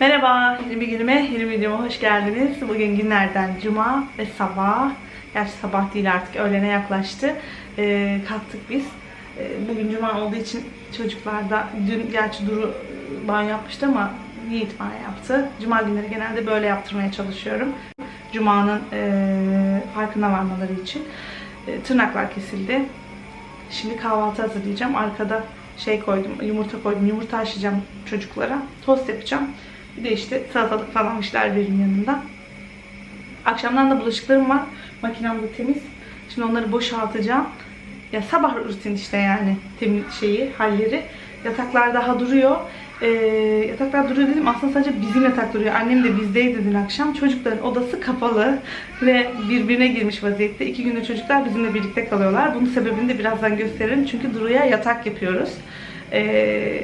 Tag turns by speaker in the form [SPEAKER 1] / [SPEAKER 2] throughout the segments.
[SPEAKER 1] Merhaba, yeni bir günüme, yeni bir videoma hoş geldiniz. Bugün günlerden cuma ve sabah. Gerçi sabah değil artık, öğlene yaklaştı. Ee, kalktık biz. Ee, bugün cuma olduğu için çocuklar da, dün gerçi Duru banyo yapmıştı ama Yiğit banyo yaptı. Cuma günleri genelde böyle yaptırmaya çalışıyorum. Cuma'nın e, farkına varmaları için. E, tırnaklar kesildi. Şimdi kahvaltı hazırlayacağım. Arkada şey koydum, yumurta koydum. Yumurta haşlayacağım çocuklara. Tost yapacağım. Bir de işte salatalık falan işler verin yanında. Akşamdan da bulaşıklarım var. Makinem de temiz. Şimdi onları boşaltacağım. Ya sabah rutin işte yani temiz şeyi, halleri. Yataklar daha duruyor. Ee, yataklar duruyor dedim aslında sadece bizim yatak duruyor. Annem de bizdeydi dün akşam. Çocukların odası kapalı ve birbirine girmiş vaziyette. İki günde çocuklar bizimle birlikte kalıyorlar. Bunun sebebini de birazdan gösteririm. Çünkü Duru'ya yatak yapıyoruz. Ee,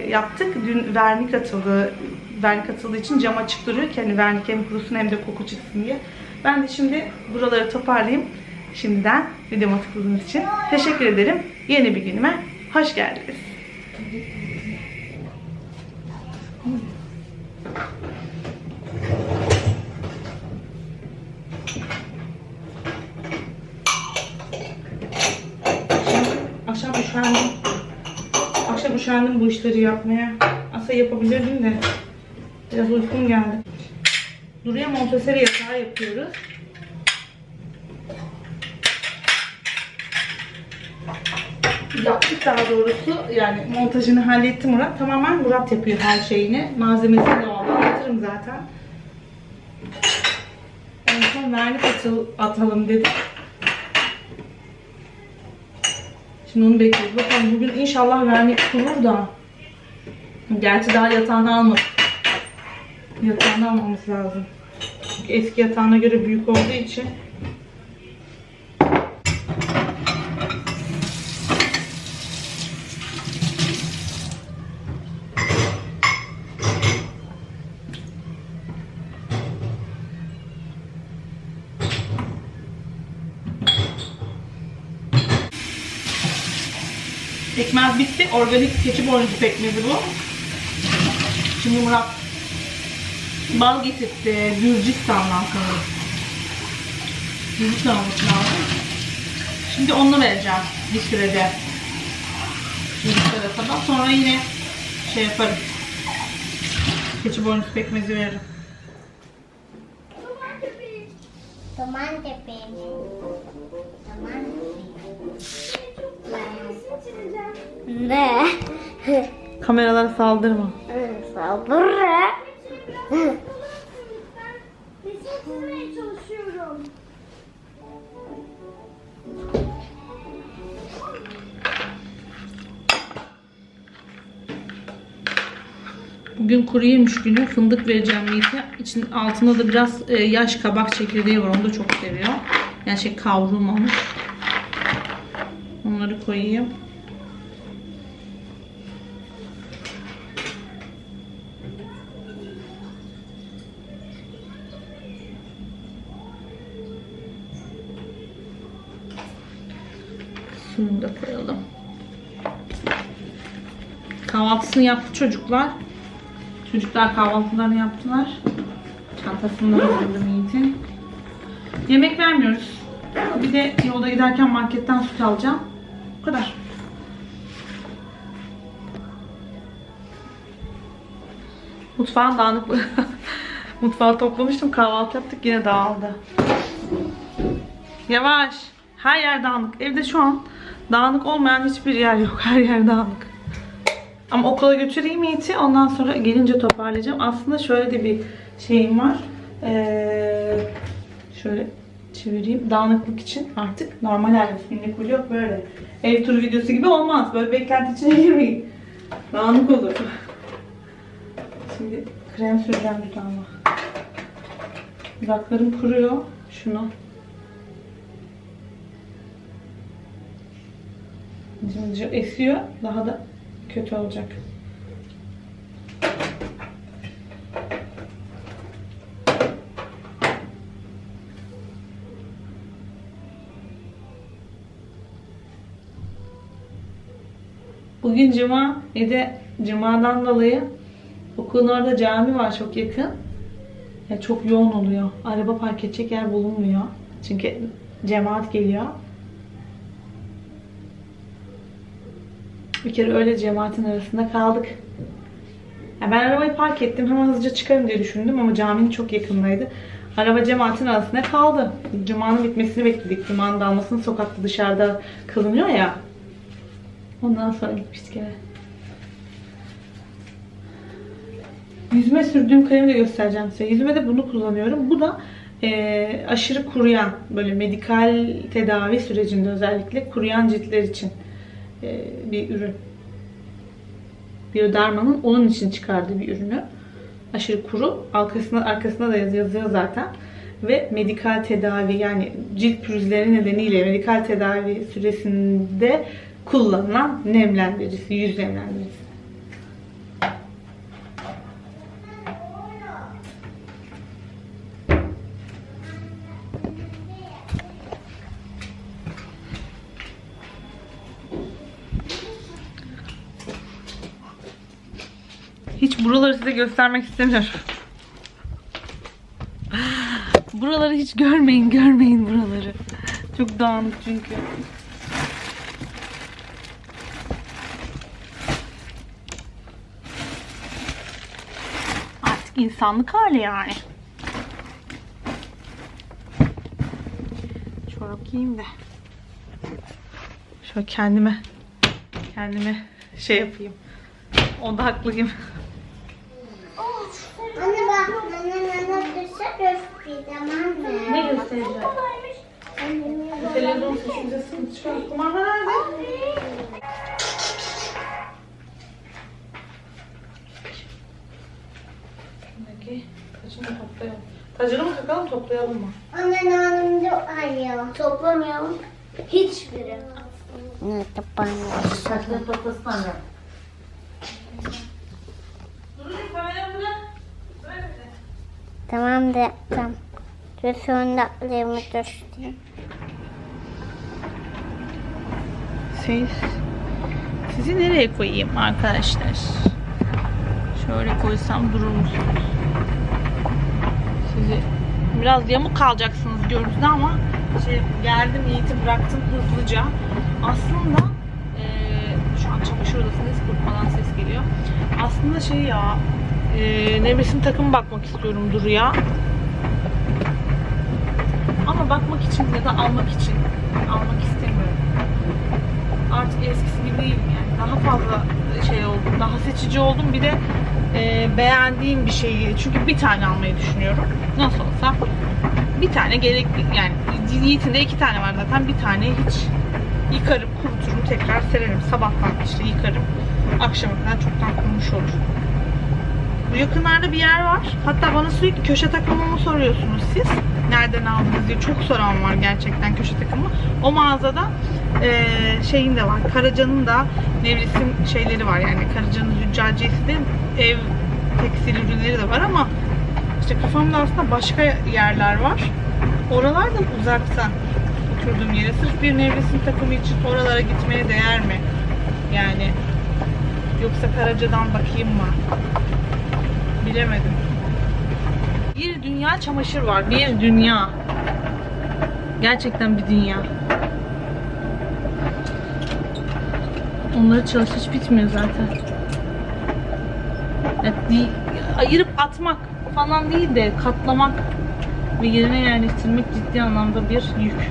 [SPEAKER 1] yaptık. Dün vernik atıldı. Vernik atıldığı için cam açık duruyor ki hani vernik hem kurusun hem de koku çıksın diye. Ben de şimdi buraları toparlayayım. Şimdiden videoma tıkladığınız için teşekkür ederim. Yeni bir günüme hoş geldiniz. Akşam üşendim. Akşam üşendim bu işleri yapmaya. Aslında yapabilirdim de. Biraz uykum geldi. Duruya Montessori yatağı yapıyoruz. Yaptık daha doğrusu. Yani montajını halletti Murat. Tamamen Murat yapıyor her şeyini. Malzemesini o anlatırım zaten. En son vernik atalım dedik. Şimdi onu bekliyoruz. Bakalım bugün inşallah vernik kurur da. Gerçi daha yatağını almadık. Yatağını almamız lazım. Çünkü eski yatağına göre büyük olduğu için. Pekmez bitti. Organik keçi boynuzu pekmezi bu. Şimdi Murat bal getirtti. Gürcistan'dan sanırım. Gürcistan olması lazım. Şimdi onu vereceğim bir sürede. Bir sürede kadar. Sonra yine şey yaparım. Keçi boynuzu pekmezi veririm.
[SPEAKER 2] Ne?
[SPEAKER 1] Kameralara saldırma. Bugün kuru yemiş günü fındık vereceğim Yiğit'e. İçin altında da biraz e, yaş kabak çekirdeği var. Onu da çok seviyor. Yani şey kavrulmamış. Onları koyayım. Kahvaltısını yaptı çocuklar. Çocuklar kahvaltılarını yaptılar. Çantasını da hazırladım Yiğit'in. Yemek vermiyoruz. Bir de yolda giderken marketten süt alacağım. Bu kadar. Mutfağın dağınık. Mutfağı toplamıştım. Kahvaltı yaptık. Yine dağıldı. Yavaş. Her yer dağınık. Evde şu an dağınık olmayan hiçbir yer yok. Her yer dağınık. Ama okula götüreyim Yiğit'i. Ondan sonra gelince toparlayacağım. Aslında şöyle de bir şeyim var. Ee, şöyle çevireyim. Dağınıklık için artık normal halimiz. Vlog böyle. Ev turu videosu gibi olmaz. Böyle beklenti içine girmeyin. Dağınık olur. Şimdi krem süreceğim dudağıma. Dudaklarım kuruyor. Şunu. Şimdi esiyor. Daha da kötü olacak. Bugün cuma. Bir de cumadan dolayı Okulun orada cami var çok yakın. Ya çok yoğun oluyor. Araba park edecek yer bulunmuyor. Çünkü cemaat geliyor. Bir kere öyle cemaatin arasında kaldık. Ya ben arabayı park ettim hemen hızlıca çıkarım diye düşündüm ama caminin çok yakındaydı. Araba cemaatin arasında kaldı. Cuma'nın bitmesini bekledik. Cuma'nın dalmasını sokakta dışarıda kılınıyor ya. Ondan sonra gitmiştik eve. Yüzüme sürdüğüm kremi de göstereceğim size. Yüzüme de bunu kullanıyorum. Bu da eee, aşırı kuruyan, böyle medikal tedavi sürecinde özellikle kuruyan ciltler için bir ürün. Bioderma'nın onun için çıkardığı bir ürünü. Aşırı kuru. Arkasında, arkasında da yazı- yazıyor zaten. Ve medikal tedavi yani cilt pürüzleri nedeniyle medikal tedavi süresinde kullanılan nemlendiricisi, yüz nemlendiricisi. Hiç buraları size göstermek istemiyorum. Buraları hiç görmeyin, görmeyin buraları. Çok dağınık çünkü. Artık insanlık hali yani. Çorap giyeyim de. Şöyle kendime kendime şey yapayım. Onda haklıyım.
[SPEAKER 2] Anne bak, anne anne düşse göstereyim tamam mı?
[SPEAKER 1] Ne göstereceğim?
[SPEAKER 2] Anne,
[SPEAKER 1] Televizyon sesinde sıkıntı çıkıyor. Kumanda nerede? Peki, tacını toplayalım. Tacını mı takalım, toplayalım mı?
[SPEAKER 2] Anne nanımda arıyor. Toplamayalım. Hiçbiri. Ne toplamıyor.
[SPEAKER 3] Saçları toplasın anne.
[SPEAKER 2] Tamam da tamam. Ve sonra atlarımı düştüm.
[SPEAKER 1] Siz, sizi nereye koyayım arkadaşlar? Şöyle koysam durur musunuz? Sizi biraz yamuk kalacaksınız görüntüde ama şey geldim Yiğit'i bıraktım hızlıca. Aslında eee, şu an çamaşır odasındayız kurtmadan ses geliyor. Aslında şey ya eee nevresim takımı bakmak istiyorum Duru'ya. Ama bakmak için ya da almak için almak istemiyorum artık eskisi gibi değilim yani. Daha fazla şey oldum, daha seçici oldum. Bir de e, beğendiğim bir şeyi, çünkü bir tane almayı düşünüyorum. Nasıl olsa bir tane gerekli, yani Yiğit'in de iki tane var zaten. Bir tane hiç yıkarım, kuruturum, tekrar sererim. Sabahtan işte yıkarım. Akşama kadar çoktan kurumuş olur. Bu yakınlarda bir yer var. Hatta bana sürekli köşe takımımı soruyorsunuz siz. Nereden aldınız diye. Çok soran var gerçekten köşe takımı. O mağazada eee şeyin de var. Karaca'nın da nevresim şeyleri var. Yani Karaca'nın züccaciyesi de ev tekstil ürünleri de var ama işte kafamda aslında başka yerler var. Oralar da uzakta oturduğum yere. Sırf bir nevresim takımı için oralara gitmeye değer mi? Yani yoksa Karaca'dan bakayım mı? Bilemedim. Bir dünya çamaşır var. Bir dünya. Gerçekten bir dünya. Onları çalış hiç bitmiyor zaten. Ya, di- ayırıp atmak falan değil de katlamak ve yerine yerleştirmek ciddi anlamda bir yük.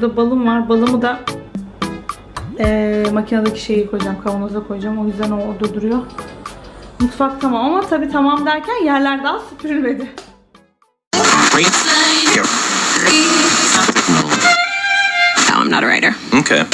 [SPEAKER 1] Şurada balım var. Balımı da Ee, makinedeki şeyi koyacağım, kavanoza koyacağım. O yüzden o orada duruyor. Mutfak tamam ama tabii tamam derken yerler daha süpürülmedi.
[SPEAKER 3] I'm not a writer.
[SPEAKER 4] Okay.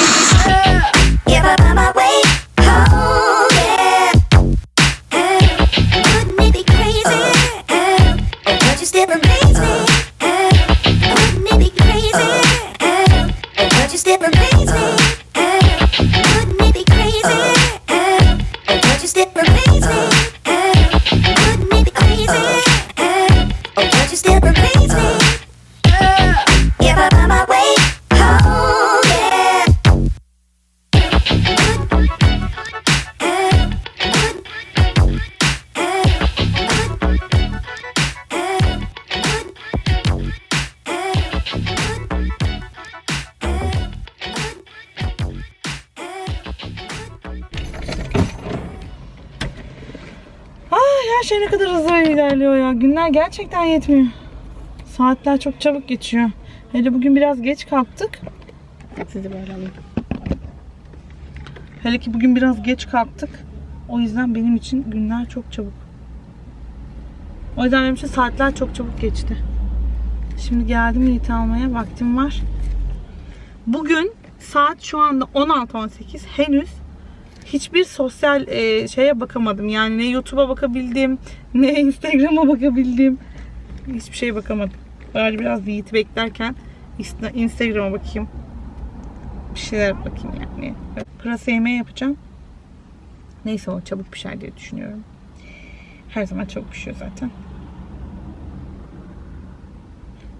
[SPEAKER 1] Her şey ne kadar hızlı ilerliyor ya. Günler gerçekten yetmiyor. Saatler çok çabuk geçiyor. Hele bugün biraz geç kalktık. Sizi böyle alayım. Hele ki bugün biraz geç kalktık. O yüzden benim için günler çok çabuk. O yüzden benim için saatler çok çabuk geçti. Şimdi geldim Yiğit'i almaya. Vaktim var. Bugün saat şu anda 16.18. Henüz hiçbir sosyal e, şeye bakamadım. Yani ne YouTube'a bakabildim, ne Instagram'a bakabildim. Hiçbir şeye bakamadım. Böyle biraz Yiğit'i beklerken Insta- Instagram'a bakayım. Bir şeyler bakayım yani. Pırasa yemeği yapacağım. Neyse o çabuk pişer diye düşünüyorum. Her zaman çabuk pişiyor zaten.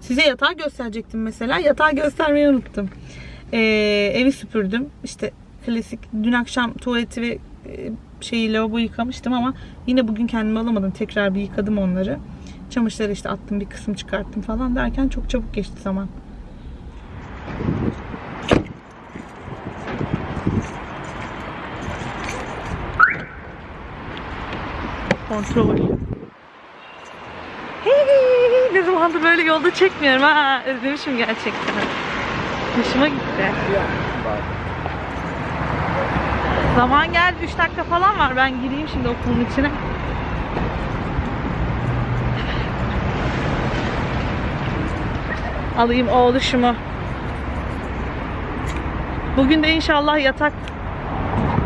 [SPEAKER 1] Size yatağı gösterecektim mesela. Yatağı göstermeyi unuttum. Ee, evi süpürdüm. İşte klasik dün akşam tuvaleti ve e, şeyi lavabo yıkamıştım ama yine bugün kendime alamadım. Tekrar bir yıkadım onları. Çamaşırları işte attım bir kısım çıkarttım falan derken çok çabuk geçti zaman. Kontrol. Hey, ne zamandır böyle yolda çekmiyorum ha. Özlemişim gerçekten. Hoşuma gitti. Zaman geldi 3 dakika falan var. Ben gireyim şimdi okulun içine. Alayım oğluşumu. Bugün de inşallah yatak.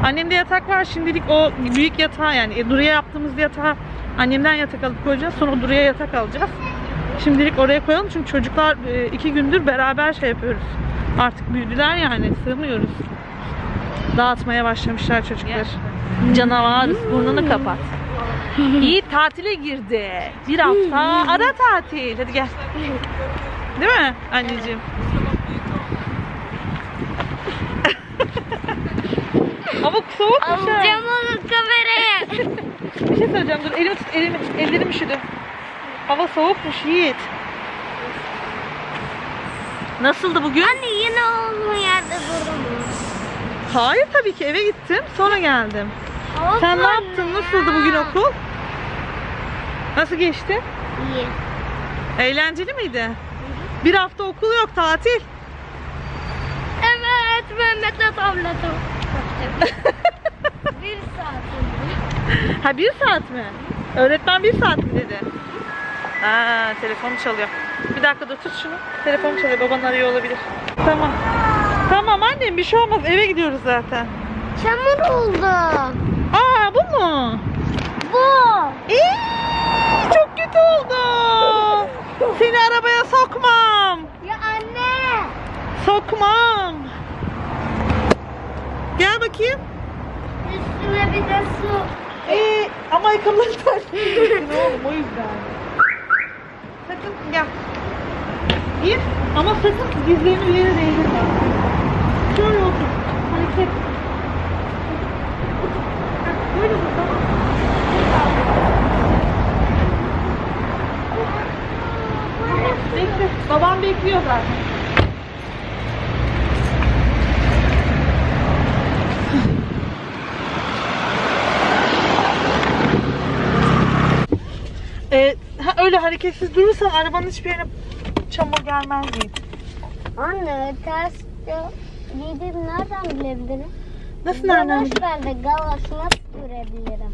[SPEAKER 1] Annemde yatak var. Şimdilik o büyük yatağı yani e, Duru'ya yaptığımız yatağı annemden yatak alıp koyacağız. Sonra Duru'ya yatak alacağız. Şimdilik oraya koyalım çünkü çocuklar e, iki gündür beraber şey yapıyoruz. Artık büyüdüler yani sığmıyoruz. Dağıtmaya başlamışlar çocuklar. Canavarız burnunu kapat. İyi tatile girdi. Bir hafta ara tatil. Hadi gel. Değil mi anneciğim? Ama soğukmuş ha.
[SPEAKER 2] Alacağım onu kameraya.
[SPEAKER 1] Bir şey söyleyeceğim dur elimi tut elimi, ellerim üşüdü. Hava soğukmuş Yiğit. Nasıldı bugün?
[SPEAKER 2] Anne yine olduğun yerde durdum.
[SPEAKER 1] Hayır tabii ki eve gittim sonra geldim. Sen ne yaptın? Nasıldı bugün okul? Nasıl geçti?
[SPEAKER 2] İyi.
[SPEAKER 1] Eğlenceli miydi? Bir hafta okul yok tatil.
[SPEAKER 2] Evet Mehmet'le tabletim. bir saat oldu.
[SPEAKER 1] Ha bir saat mi? Öğretmen bir saat mi dedi? Ha telefonu çalıyor. Bir dakika dur tut şunu. Telefonu çalıyor baban arıyor olabilir. Tamam. Tamam annem bir şey olmaz eve gidiyoruz zaten.
[SPEAKER 2] Çamur oldu.
[SPEAKER 1] Aa bu mu?
[SPEAKER 2] Bu.
[SPEAKER 1] İyi, çok kötü oldu. Seni arabaya sokmam.
[SPEAKER 2] Ya anne.
[SPEAKER 1] Sokmam. Gel bakayım.
[SPEAKER 2] Üstüne bir de su.
[SPEAKER 1] Ee, ama giyeceksin oğlum o yüzden. Sakın gel. Gir ama sakın dizlerini bir yere değdirme. Şöyle otur. Hareket. Heh, Böyle dur tamam. Bekle. Bekliyor zaten. Ee, ha, öyle hareketsiz durursan arabanın hiçbir yerine çamur gelmez değil.
[SPEAKER 2] Anne ters giydiğimi nereden bilebilirim?
[SPEAKER 1] Nasıl nereden?
[SPEAKER 2] Galoş bende galoş nasıl görebilirim?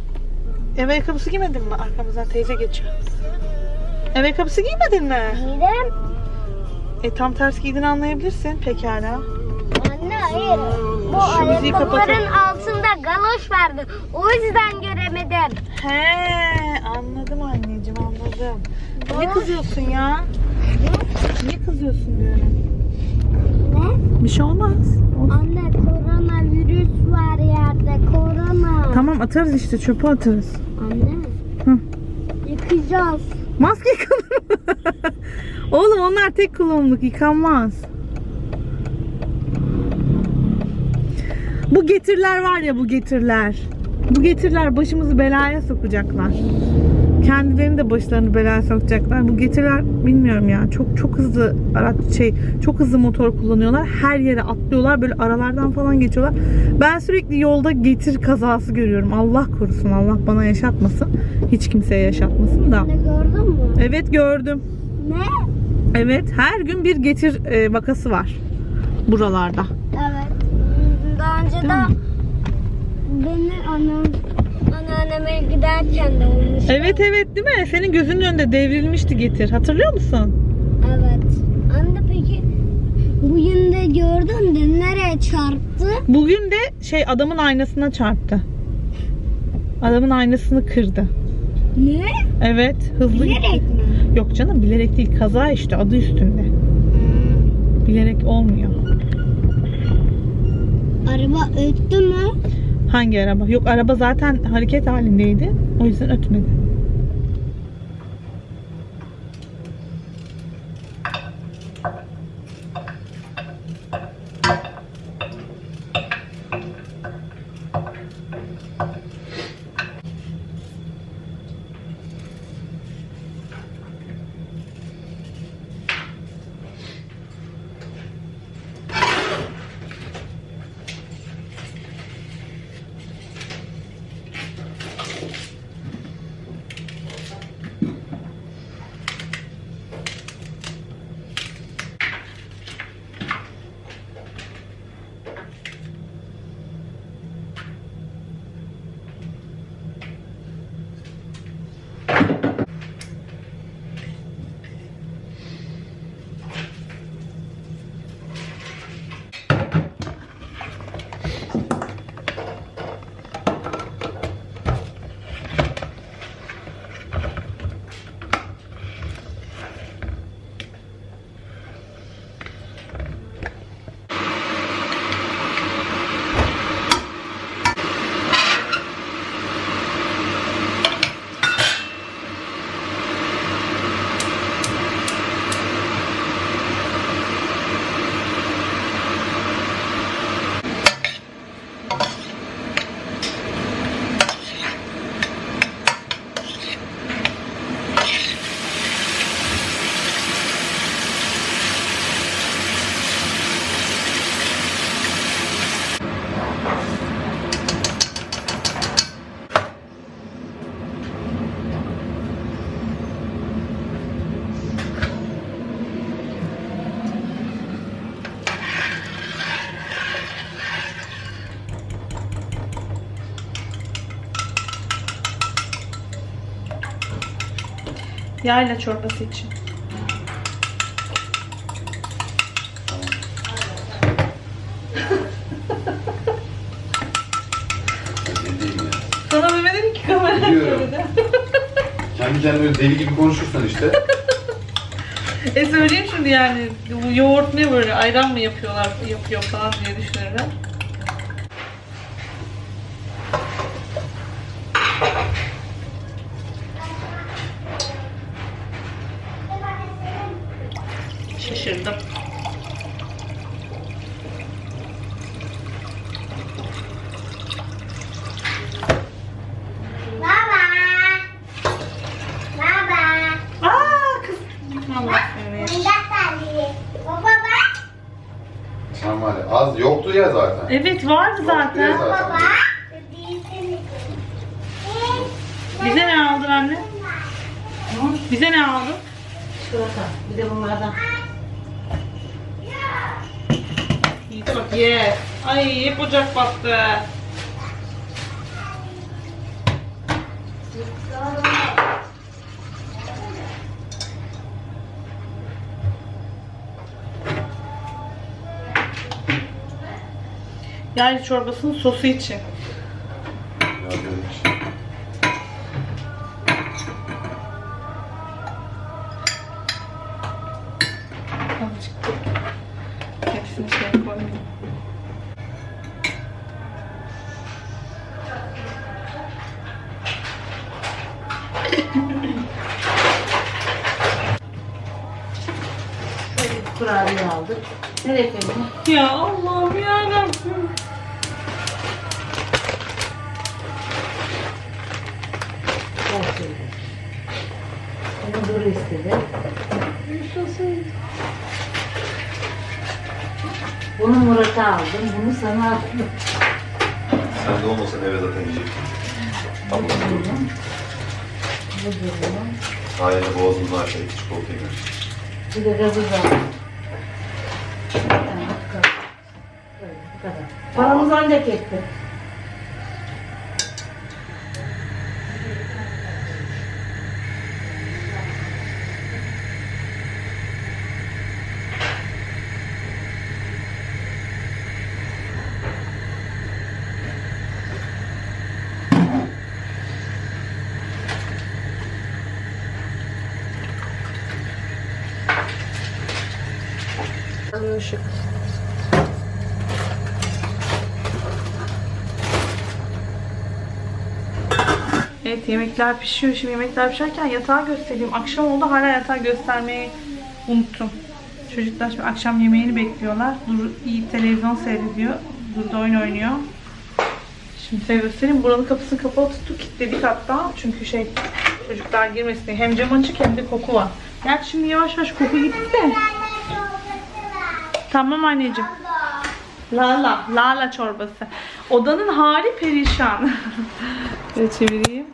[SPEAKER 1] Ev ayakkabısı giymedin mi? Arkamızdan teyze geçiyor. Ev ayakkabısı giymedin mi?
[SPEAKER 2] Giydim.
[SPEAKER 1] E tam ters giydiğini anlayabilirsin pekala.
[SPEAKER 2] Anne hayır. Bu
[SPEAKER 1] Şu müziği
[SPEAKER 2] ayakkabıların
[SPEAKER 1] kapatalım.
[SPEAKER 2] altında galoş vardı. O yüzden göremedim.
[SPEAKER 1] He anladım anneciğim anladım. Niye kızıyorsun ya? Niye kızıyorsun böyle?
[SPEAKER 2] Ne?
[SPEAKER 1] Bir şey olmaz.
[SPEAKER 2] Anne koronavirüs var yerde. Korona.
[SPEAKER 1] Tamam atarız işte çöpe atarız.
[SPEAKER 2] Anne.
[SPEAKER 1] Hı.
[SPEAKER 2] Yıkayacağız.
[SPEAKER 1] Maske mı? Oğlum onlar tek kullanımlık yıkanmaz. Bu getirler var ya bu getirler. Bu getirler başımızı belaya sokacaklar. Kendilerini de başlarını belaya sokacaklar. Bu getirler bilmiyorum ya çok çok hızlı araç şey çok hızlı motor kullanıyorlar. Her yere atlıyorlar böyle aralardan falan geçiyorlar. Ben sürekli yolda getir kazası görüyorum. Allah korusun Allah bana yaşatmasın. Hiç kimseye yaşatmasın da.
[SPEAKER 2] Anne gördün mü?
[SPEAKER 1] Evet gördüm.
[SPEAKER 2] Ne?
[SPEAKER 1] Evet her gün bir getir e, vakası var buralarda.
[SPEAKER 2] Evet. Daha önce de beni annem anneanneme giderken de olmuş.
[SPEAKER 1] Evet evet değil mi? Senin gözünün önünde devrilmişti getir. Hatırlıyor musun?
[SPEAKER 2] Evet. Anne peki bugün de gördün de nereye çarptı?
[SPEAKER 1] Bugün de şey adamın aynasına çarptı. Adamın aynasını kırdı.
[SPEAKER 2] Ne?
[SPEAKER 1] Evet hızlı
[SPEAKER 2] Bilerek
[SPEAKER 1] gitti.
[SPEAKER 2] mi?
[SPEAKER 1] Yok canım bilerek değil kaza işte adı üstünde. Bilerek olmuyor.
[SPEAKER 2] Araba öttü mü?
[SPEAKER 1] Hangi araba? Yok araba zaten hareket halindeydi. O yüzden ötmedi. Yayla çorbası için. Sana demedim ki kamera
[SPEAKER 4] Biliyorum.
[SPEAKER 1] söyledi.
[SPEAKER 4] Kendi kendine böyle deli gibi konuşursan işte.
[SPEAKER 1] E söyleyeyim şimdi yani bu yoğurt ne böyle ayran mı yapıyorlar yapıyor falan diye düşünürler. Şaşırdım.
[SPEAKER 2] Baba. Baba.
[SPEAKER 1] Aa kız. Allah seni.
[SPEAKER 2] geldi. Baba bak.
[SPEAKER 4] Sen var ya az yoktu ya zaten.
[SPEAKER 1] Evet vardı zaten. Bize ne aldın anne? Bize ne aldın?
[SPEAKER 5] Çikolata. Bir de bunlardan.
[SPEAKER 1] Bak ye. Ay hep ocak battı. Yani çorbasının sosu için.
[SPEAKER 4] Ya
[SPEAKER 5] sana.
[SPEAKER 4] Sen de olmasan eve zaten yiyecektin. Tamam.
[SPEAKER 5] Bu Duru'nun.
[SPEAKER 4] Ailene boğazımdan aşağı iki çikolata yemiş.
[SPEAKER 5] Bir de bu bu kadar. Paramız ancak etti.
[SPEAKER 1] Işık. Evet yemekler pişiyor. Şimdi yemekler pişerken yatağı göstereyim. Akşam oldu hala yatağı göstermeyi unuttum. Çocuklar şimdi akşam yemeğini bekliyorlar. Dur iyi televizyon seyrediyor. Dur da oyun oynuyor. Şimdi size göstereyim. Buranın kapısını kapalı tuttuk. Kilitledik hatta. Çünkü şey çocuklar girmesin diye. Hem cam açık hem de koku var. Gerçi şimdi yavaş yavaş koku gitti de. Tamam anneciğim. Lala, lala çorbası. Odanın hali perişan. Böyle çevireyim.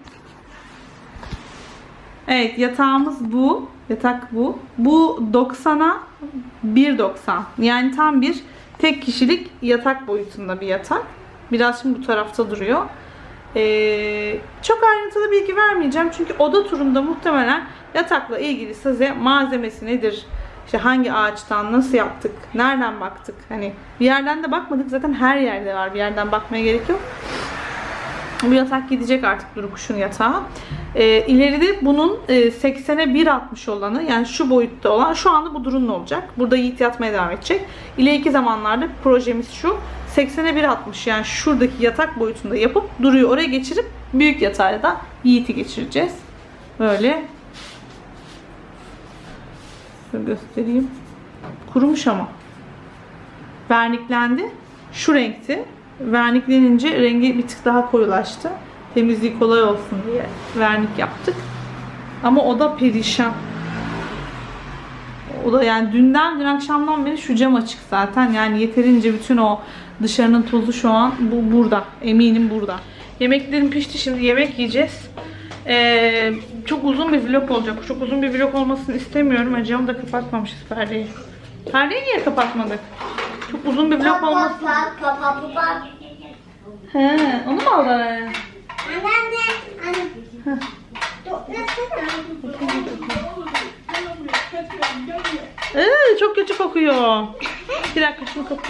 [SPEAKER 1] Evet yatağımız bu. Yatak bu. Bu 90'a 1.90. Yani tam bir tek kişilik yatak boyutunda bir yatak. Biraz şimdi bu tarafta duruyor. Ee, çok ayrıntılı bilgi vermeyeceğim. Çünkü oda turunda muhtemelen yatakla ilgili size malzemesi nedir, işte hangi ağaçtan, nasıl yaptık, nereden baktık. Hani bir yerden de bakmadık. Zaten her yerde var. Bir yerden bakmaya gerek yok. Bu yatak gidecek artık Duru Kuş'un yatağı. Ee, ileride bunun e, 80'e 1.60 olanı yani şu boyutta olan şu anda bu Duru'nun olacak. Burada Yiğit yatmaya devam edecek. İleriki zamanlarda projemiz şu. 80'e 1.60 yani şuradaki yatak boyutunda yapıp Duru'yu oraya geçirip büyük yatağa da Yiğit'i geçireceğiz. Böyle. Şöyle göstereyim. Kurumuş ama. Verniklendi. Şu renkti. Verniklenince rengi bir tık daha koyulaştı. Temizliği kolay olsun diye vernik yaptık. Ama o da perişan. O da yani dünden dün akşamdan beri şu cam açık zaten. Yani yeterince bütün o dışarının tozu şu an bu burada. Eminim burada. Yemeklerim pişti. Şimdi yemek yiyeceğiz. Ee, çok uzun bir vlog olacak. Çok uzun bir vlog olmasını istemiyorum. Camı da kapatmamışız perdeyi. Perdeyi niye kapatmadık? Çok uzun bir vlog olmasın.
[SPEAKER 2] Bak bak bak bak.
[SPEAKER 1] He, onu mu aldın?
[SPEAKER 2] Anne anne. Anne.
[SPEAKER 1] Ee, çok kötü kokuyor. Bir dakika şunu kapat.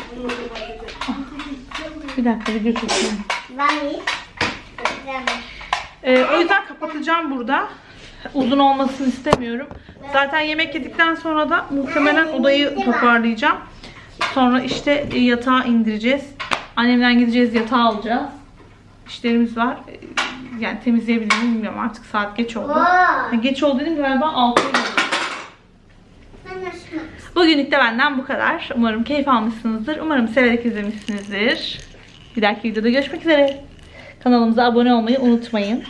[SPEAKER 1] Bir dakika video.
[SPEAKER 2] Vaniz.
[SPEAKER 1] Ee, o yüzden kapatacağım burada. Uzun olmasını istemiyorum. Zaten yemek yedikten sonra da muhtemelen odayı toparlayacağım. Sonra işte e, yatağa indireceğiz. Annemden gideceğiz yatağı alacağız. İşlerimiz var. Ee, Yani temizleyebilir miyim bilmiyorum artık saat geç oldu. Ha, Geç oldu dedim galiba 6'ya geliyor. Bugünlük de benden bu kadar. Umarım keyif almışsınızdır. Umarım severek izlemişsinizdir. Bir dahaki videoda görüşmek üzere. Kanalımıza abone olmayı unutmayın.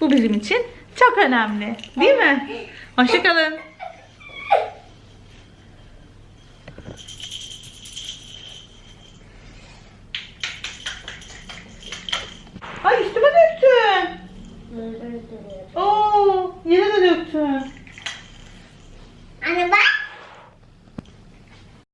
[SPEAKER 1] Bu bizim için çok önemli. Değil mi? Hoşçakalın. Oo, yere de döktün. Anne bak.